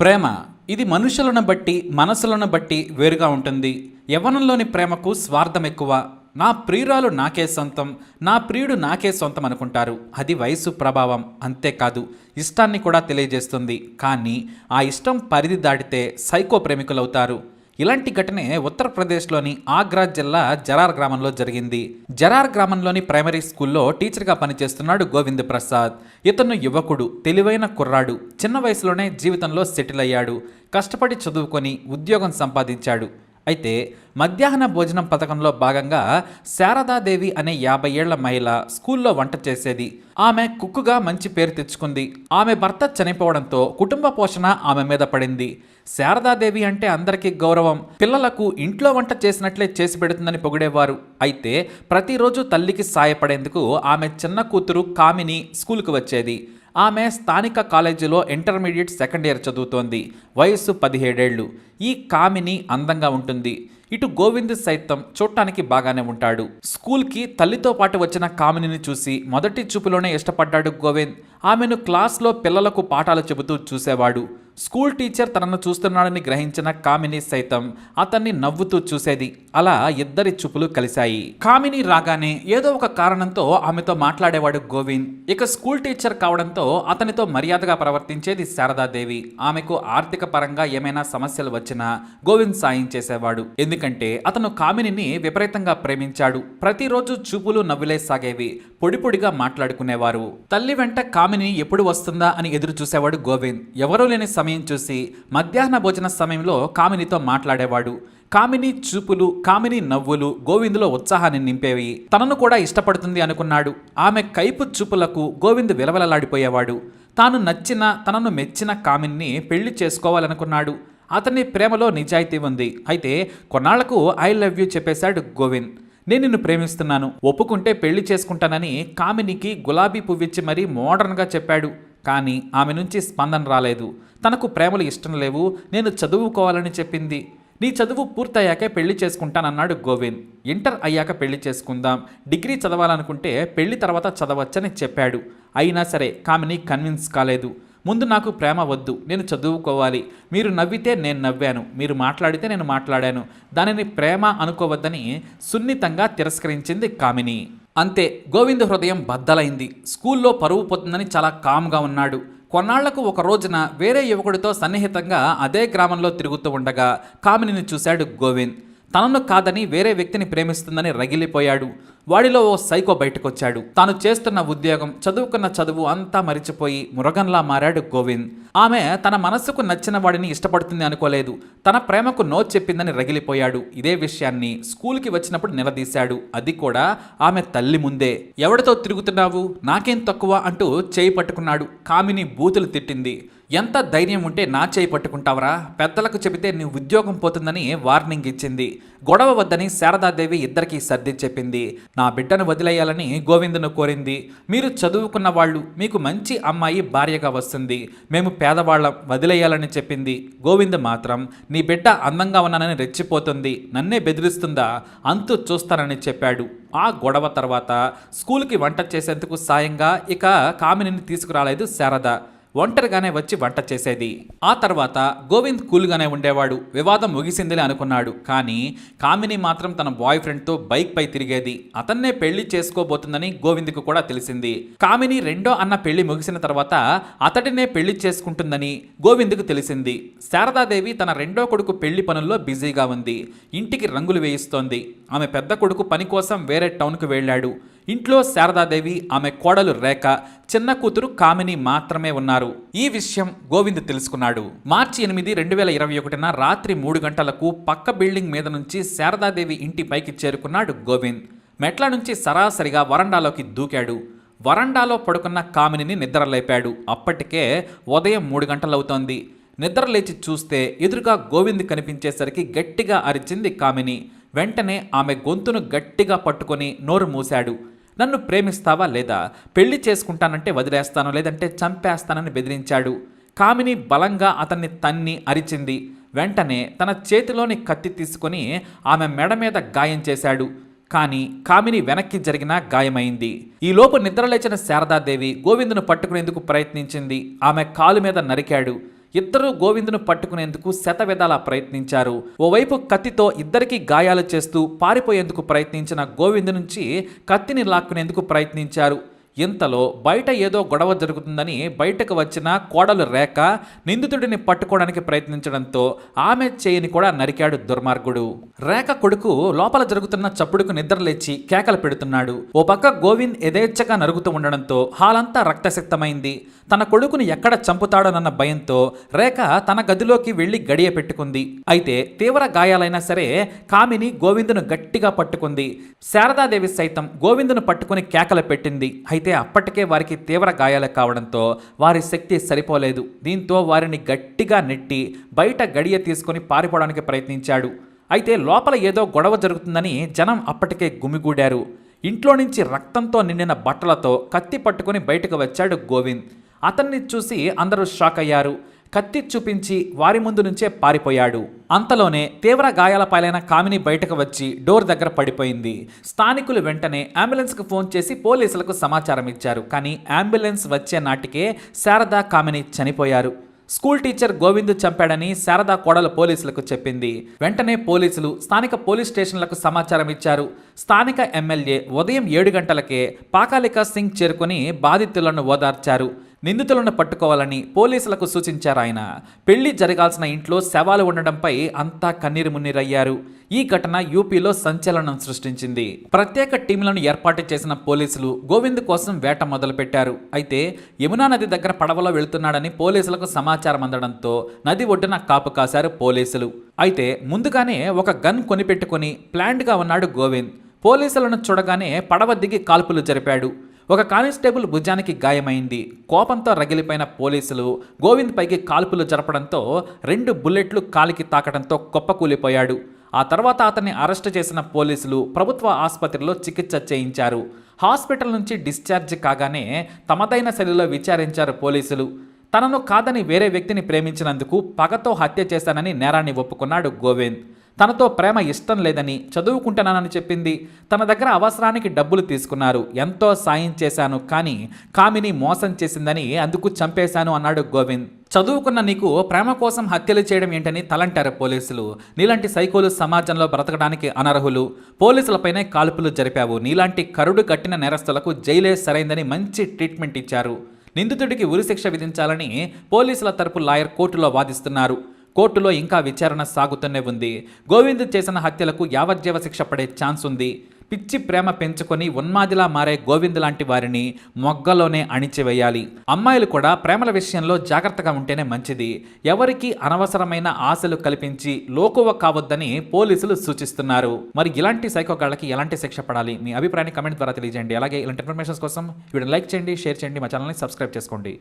ప్రేమ ఇది మనుషులను బట్టి మనసులను బట్టి వేరుగా ఉంటుంది. యవ్వనంలోని ప్రేమకు స్వార్థం ఎక్కువ. నా ప్రియురాలు నాకే సొంతం నా ప్రియుడు నాకే సొంతం అనుకుంటారు. అది వయసు ప్రభావం అంతేకాదు ఇష్టాన్ని కూడా తెలియజేస్తుంది. కానీ ఆ ఇష్టం పరిధి దాటితే సైకో ప్రేమికులవుతారు. ఇలాంటి ఘటనే ఉత్తరప్రదేశ్లోని ఆగ్రా జిల్లా జరార్ గ్రామంలో జరిగింది. జరార్ గ్రామంలోని ప్రైమరీ స్కూల్లో టీచర్గా పనిచేస్తున్నాడు గోవింద్ ప్రసాద్. ఇతను యువకుడు తెలివైన కుర్రాడు. చిన్న వయసులోనే జీవితంలో సెటిల్ అయ్యాడు. కష్టపడి చదువుకొని ఉద్యోగం సంపాదించాడు. అయితే మధ్యాహ్న భోజనం పథకంలో భాగంగా శారదాదేవి అనే యాభై ఏళ్ళ మహిళ స్కూల్లో వంట చేసేది. ఆమె కుక్కుగా మంచి పేరు తెచ్చుకుంది. ఆమె భర్త చనిపోవడంతో కుటుంబ పోషణ ఆమె మీద పడింది. శారదాదేవి అంటే అందరికీ గౌరవం. పిల్లలకు ఇంట్లో వంట చేసినట్లే చేసి పెడుతుందని పొగిడేవారు. అయితే ప్రతిరోజు తల్లికి సాయపడేందుకు ఆమె చిన్న కూతురు కామిని స్కూల్కు వచ్చేది. ఆమె స్థానిక కాలేజీలో ఇంటర్మీడియట్ సెకండ్ ఇయర్ చదువుతోంది. వయస్సు పదిహేడేళ్ళు ఈ కామిని అందంగా ఉంటుంది. ఇటు గోవింద్ సైతం చూడటానికి బాగానే ఉంటాడు. స్కూల్కి తల్లితో పాటు వచ్చిన కామినిని చూసి మొదటి చూపులోనే ఇష్టపడ్డాడు గోవింద్. ఆమెను క్లాస్లో పిల్లలకు పాఠాలు చెబుతూ చూసేవాడు. స్కూల్ టీచర్ తనను చూస్తున్నాడని గ్రహించిన కామిని సైతం అతన్ని నవ్వుతూ చూసేది. అలా ఇద్దరి చూపులు కలిశాయి. కామిని రాగానే ఏదో ఒక కారణంతో ఆమెతో మాట్లాడేవాడు గోవింద్. ఇక స్కూల్ టీచర్ కావడంతో అతనితో మర్యాదగా ప్రవర్తించేది శారదాదేవి. ఆమెకు ఆర్థిక పరంగా ఏమైనా సమస్యలు వచ్చినా గోవింద్ సాయం చేసేవాడు. ఎందుకంటే అతను కామినిని విపరీతంగా ప్రేమించాడు. ప్రతిరోజు చూపులు నవ్వులే సాగేవి. పొడి పొడిగా మాట్లాడుకునేవారు. తల్లి వెంట కామిని ఎప్పుడు వస్తుందా అని ఎదురు చూసేవాడు గోవింద్. ఎవరూ లేని సమయం చూసి మధ్యాహ్న భోజన సమయంలో కామినితో మాట్లాడేవాడు. కామిని చూపులు కామిని నవ్వులు గోవిందులో ఉత్సాహాన్ని నింపేవి. తనను కూడా ఇష్టపడుతుంది అనుకున్నాడు. ఆమె కైపు చూపులకు గోవింద్ విలవలలాడిపోయేవాడు. తాను నచ్చిన తనను మెచ్చిన కామిని పెళ్ళి చేసుకోవాలనుకున్నాడు. అతని ప్రేమలో నిజాయితీ ఉంది. అయితే కొన్నాళ్ళకు ఐ లవ్ యూ చెప్పేశాడు గోవింద్. నేను నిన్ను ప్రేమిస్తున్నాను. ఒప్పుకుంటే పెళ్ళి చేసుకుంటానని కామినికి గులాబీ పువ్విచ్చి మరీ మోడర్న్గా చెప్పాడు. కానీ ఆమె నుంచి స్పందన రాలేదు. తనకు ప్రేమలు ఇష్టం లేవు. నేను చదువుకోవాలని చెప్పింది. నీ చదువు పూర్తయ్యాకే పెళ్ళి చేసుకుంటానన్నాడు గోవింద్. ఇంటర్ అయ్యాక పెళ్ళి చేసుకుందాం. డిగ్రీ చదవాలనుకుంటే పెళ్ళి తర్వాత చదవచ్చని చెప్పాడు. అయినా సరే కామిని కన్విన్స్ కాలేదు. ముందు నాకు ప్రేమ వద్దు నేను చదువుకోవాలి. మీరు నవ్వితే నేను నవ్వాను మీరు మాట్లాడితే నేను మాట్లాడాను. దానిని ప్రేమ అనుకోవద్దని సున్నితంగా తిరస్కరించింది కామిని. అంతే గోవింద్ హృదయం బద్దలైంది. స్కూల్లో పరువు పోతుందని చాలా కామ్గా ఉన్నాడు. కొన్నాళ్ళకు ఒక రోజున వేరే యువకుడితో సన్నిహితంగా అదే గ్రామంలో తిరుగుతూ ఉండగా కామినిని చూశాడు గోవింద్. తనను కాదని వేరే వ్యక్తిని ప్రేమిస్తుందని రగిలిపోయాడు. వాడిలో ఓ సైకో బయటకొచ్చాడు. తాను చేస్తున్న ఉద్యోగం చదువుకున్న చదువు అంతా మరిచిపోయి మురగన్లా మారాడు గోవింద్. ఆమె తన మనస్సుకు నచ్చిన వాడిని ఇష్టపడుతుంది అనుకోలేదు. తన ప్రేమకు నో చెప్పిందని రగిలిపోయాడు. ఇదే విషయాన్ని స్కూల్కి వచ్చినప్పుడు నిలదీశాడు. అది కూడా ఆమె తల్లి ముందే. ఎవడితో తిరుగుతున్నావు? నాకేం తక్కువ? అంటూ చేయి పట్టుకున్నాడు. కామిని బూతులు తిట్టింది. ఎంత ధైర్యం ఉంటే నా చేయి పట్టుకుంటావరా? పెద్దలకు చెబితే నీ ఉద్యోగం పోతుందని వార్నింగ్ ఇచ్చింది. గొడవ వద్దని శారదాదేవి ఇద్దరికీ సర్ది చెప్పింది. నా బిడ్డను వదిలేయాలని గోవిందును కోరింది. మీరు చదువుకున్న వాళ్ళు మీకు మంచి అమ్మాయి భార్యగా వస్తుంది. మేము పేదవాళ్ళం వదిలేయాలని చెప్పింది. గోవింద్ మాత్రం నీ బిడ్డ అందంగా ఉన్నానని రెచ్చిపోతుంది. నన్నే బెదిరిస్తుందా? అంతు చూస్తానని చెప్పాడు. ఆ గొడవ తర్వాత స్కూల్కి వంట చేసేందుకు సాయంగా ఇక కామినిని తీసుకురాలేదు శారద. ఒంటరిగానే వచ్చి వంట చేసేది. ఆ తర్వాత గోవింద్ కూల్గానే ఉండేవాడు. వివాదం ముగిసిందిలే అనుకున్నాడు. కానీ కామిని మాత్రం తన బాయ్ ఫ్రెండ్తో బైక్ పై తిరిగేది. అతన్నే పెళ్ళి చేసుకోబోతుందని గోవింద్కు కూడా తెలిసింది. కామిని రెండో అన్న పెళ్ళి ముగిసిన తర్వాత అతడినే పెళ్ళి చేసుకుంటుందని గోవింద్కు తెలిసింది. శారదాదేవి తన రెండో కొడుకు పెళ్ళి పనుల్లో బిజీగా ఉంది. ఇంటికి రంగులు వేయిస్తోంది. ఆమె పెద్ద కొడుకు పని కోసం వేరే టౌన్కు వెళ్ళాడు. ఇంట్లో శారదాదేవి ఆమె కోడలు రేఖ చిన్న కూతురు కామిని మాత్రమే ఉన్నారు. ఈ విషయం గోవింద్ తెలుసుకున్నాడు. మార్చి ఎనిమిది రెండు వేల ఇరవై ఒకటిన రాత్రి మూడు గంటలకు పక్క బిల్డింగ్ మీద నుంచి శారదాదేవి ఇంటి పైకి చేరుకున్నాడు గోవింద్. మెట్ల నుంచి సరాసరిగా వరండాలోకి దూకాడు. వరండాలో పడుకున్న కామినిని నిద్రలేపాడు. అప్పటికే ఉదయం మూడు గంటలవుతోంది. నిద్ర లేచి చూస్తే ఎదురుగా గోవింద్ కనిపించేసరికి గట్టిగా అరిచింది కామిని. వెంటనే ఆమె గొంతును గట్టిగా పట్టుకొని నోరు మూశాడు. నన్ను ప్రేమిస్తావా లేదా? పెళ్ళి చేసుకుంటానంటే వదిలేస్తాను లేదంటే చంపేస్తానని బెదిరించాడు. కామిని బలంగా అతన్ని తన్ని అరిచింది. వెంటనే తన చేతిలోని కత్తి తీసుకొని ఆమె మెడ మీద గాయం చేశాడు. కానీ కామిని వెనక్కి జరిగిన గాయమైంది. ఈలోపు నిద్రలేచిన శారదాదేవి గోవిందును పట్టుకునేందుకు ప్రయత్నించింది. ఆమె కాలు మీద నరికాడు. ఇద్దరు గోవిందును పట్టుకునేందుకు శతవిధాలా ప్రయత్నించారు. ఓవైపు కత్తితో ఇద్దరికి గాయాలు చేస్తూ పారిపోయేందుకు ప్రయత్నించిన గోవిందు నుంచి కత్తిని లాక్కునేందుకు ప్రయత్నించారు. ఇంతలో బయట ఏదో గొడవ జరుగుతుందని బయటకు వచ్చిన కోడలు రేఖ నిందితుడిని పట్టుకోవడానికి ప్రయత్నించడంతో ఆమె చేయిని కూడా నరికాడు దుర్మార్గుడు. రేఖ కొడుకు లోపల జరుగుతున్న చప్పుడుకు నిద్రలేచి కేకలు పెడుతున్నాడు. ఓ పక్క గోవింద్ యథేచ్ఛగా నరుగుతూ ఉండడంతో హాలంతా రక్తసిక్తమైంది. తన కొడుకుని ఎక్కడ చంపుతాడోనన్న భయంతో రేఖ తన గదిలోకి వెళ్ళి గడియ పెట్టుకుంది. అయితే తీవ్ర గాయాలైనా సరే కామిని గోవిందును గట్టిగా పట్టుకుంది. శారదాదేవి సైతం గోవిందును పట్టుకుని కేకలు పెట్టింది. అయితే అయితే అప్పటికే వారికి తీవ్ర గాయాలు కావడంతో వారి శక్తి సరిపోలేదు. దీంతో వారిని గట్టిగా నెట్టి బయట గడియ తీసుకొని పారిపోవడానికి ప్రయత్నించాడు. అయితే లోపల ఏదో గొడవ జరుగుతుందని జనం అప్పటికే గుమిగూడారు. ఇంట్లో నుంచి రక్తంతో నిండిన బట్టలతో కత్తి పట్టుకుని బయటకు వచ్చాడు గోవింద్. అతన్ని చూసి అందరూ షాక్ అయ్యారు కత్తి చూపించి వారి ముందు నుంచే పారిపోయాడు. అంతలోనే తీవ్ర గాయాల పాలైన కామిని బయటకు వచ్చి డోర్ దగ్గర పడిపోయింది. స్థానికులు వెంటనే అంబులెన్స్కు ఫోన్ చేసి పోలీసులకు సమాచారం ఇచ్చారు. కానీ అంబులెన్స్ వచ్చే నాటికే శారదా కామిని చనిపోయారు. స్కూల్ టీచర్ గోవింద్ చంపాడని శారదా కోడలు పోలీసులకు చెప్పింది. వెంటనే పోలీసులు స్థానిక పోలీస్ స్టేషన్లకు సమాచారం ఇచ్చారు. స్థానిక ఎమ్మెల్యే ఉదయం ఏడు గంటలకే పాకాలిక సింగ్ చేరుకుని బాధితులను ఓదార్చారు. నిందితులను పట్టుకోవాలని పోలీసులకు సూచించారు ఆయన. పెళ్ళి జరగాల్సిన ఇంట్లో శవాలు ఉండడంపై అంతా కన్నీరు మున్నీరయ్యారు. ఈ ఘటన యూపీలో సంచలనం సృష్టించింది. ప్రత్యేక టీంలను ఏర్పాటు చేసిన పోలీసులు గోవింద్ కోసం వేట మొదలుపెట్టారు. అయితే యమునా నది దగ్గర పడవలో వెళుతున్నాడని పోలీసులకు సమాచారం అందడంతో నది ఒడ్డున కాపు కాశారు పోలీసులు. అయితే ముందుగానే ఒక గన్ కొనిపెట్టుకుని ప్లాంట్గా ఉన్నాడు గోవింద్. పోలీసులను చూడగానే పడవ దిగి కాల్పులు జరిపాడు. ఒక కానిస్టేబుల్ భుజానికి గాయమైంది. కోపంతో రగిలిపోయిన పోలీసులు గోవింద్ పైకి కాల్పులు జరపడంతో రెండు బుల్లెట్లు కాలికి తాకడంతో కుప్పకూలిపోయాడు. ఆ తర్వాత అతన్ని అరెస్ట్ చేసిన పోలీసులు ప్రభుత్వ ఆసుపత్రిలో చికిత్స చేయించారు. హాస్పిటల్ నుంచి డిశ్చార్జ్ కాగానే తమదైన శైలిలో విచారించారు పోలీసులు. తనను కాదని వేరే వ్యక్తిని ప్రేమించినందుకు పగతో హత్య చేశానని నేరాన్ని ఒప్పుకున్నాడు గోవింద్. తనతో ప్రేమ ఇష్టం లేదని చదువుకుంటున్నానని చెప్పింది. తన దగ్గర అవసరానికి డబ్బులు తీసుకున్నారు. ఎంతో సాయం చేశాను కానీ కామిని మోసం చేసిందని అందుకు చంపేశాను అన్నాడు గోవింద్. చదువుకున్న నీకు ప్రేమ కోసం హత్యలు చేయడం ఏంటని తలంటారు పోలీసులు. నీలాంటి సైకోలు సమాజంలో బ్రతకడానికి అనర్హులు. పోలీసులపైనే కాల్పులు జరిపావు. నీలాంటి కరుడు కట్టిన నేరస్తులకు జైలే సరైందని మంచి ట్రీట్మెంట్ ఇచ్చారు. నిందితుడికి ఉరిశిక్ష విధించాలని పోలీసుల తరపు లాయర్ కోర్టులో వాదిస్తున్నారు. కోర్టులో ఇంకా విచారణ సాగుతూనే ఉంది. గోవింద్ చేసిన హత్యలకు యావజ్జీవ శిక్ష పడే ఛాన్స్ ఉంది. పిచ్చి ప్రేమ పెంచుకొని ఉన్మాదిలా మారే గోవింద్ లాంటి వారిని మొగ్గలోనే అణిచివేయాలి. అమ్మాయిలు కూడా ప్రేమల విషయంలో జాగ్రత్తగా ఉంటేనే మంచిది. ఎవరికి అనవసరమైన ఆశలు కల్పించి లోకువ కావద్దని పోలీసులు సూచిస్తున్నారు. మరి ఇలాంటి సైకోగాళ్ళకి ఎలాంటి శిక్ష పడాలి? మీ అభిప్రాయాన్ని కమెంట్ ద్వారా తెలియజేయండి. అలాగే ఇలాంటి ఇన్ఫర్మేషన్స్ కోసం వీడియో లైక్ చేయండి షేర్ చేయండి మా ఛానల్ని సబ్స్క్రైబ్ చేసుకోండి.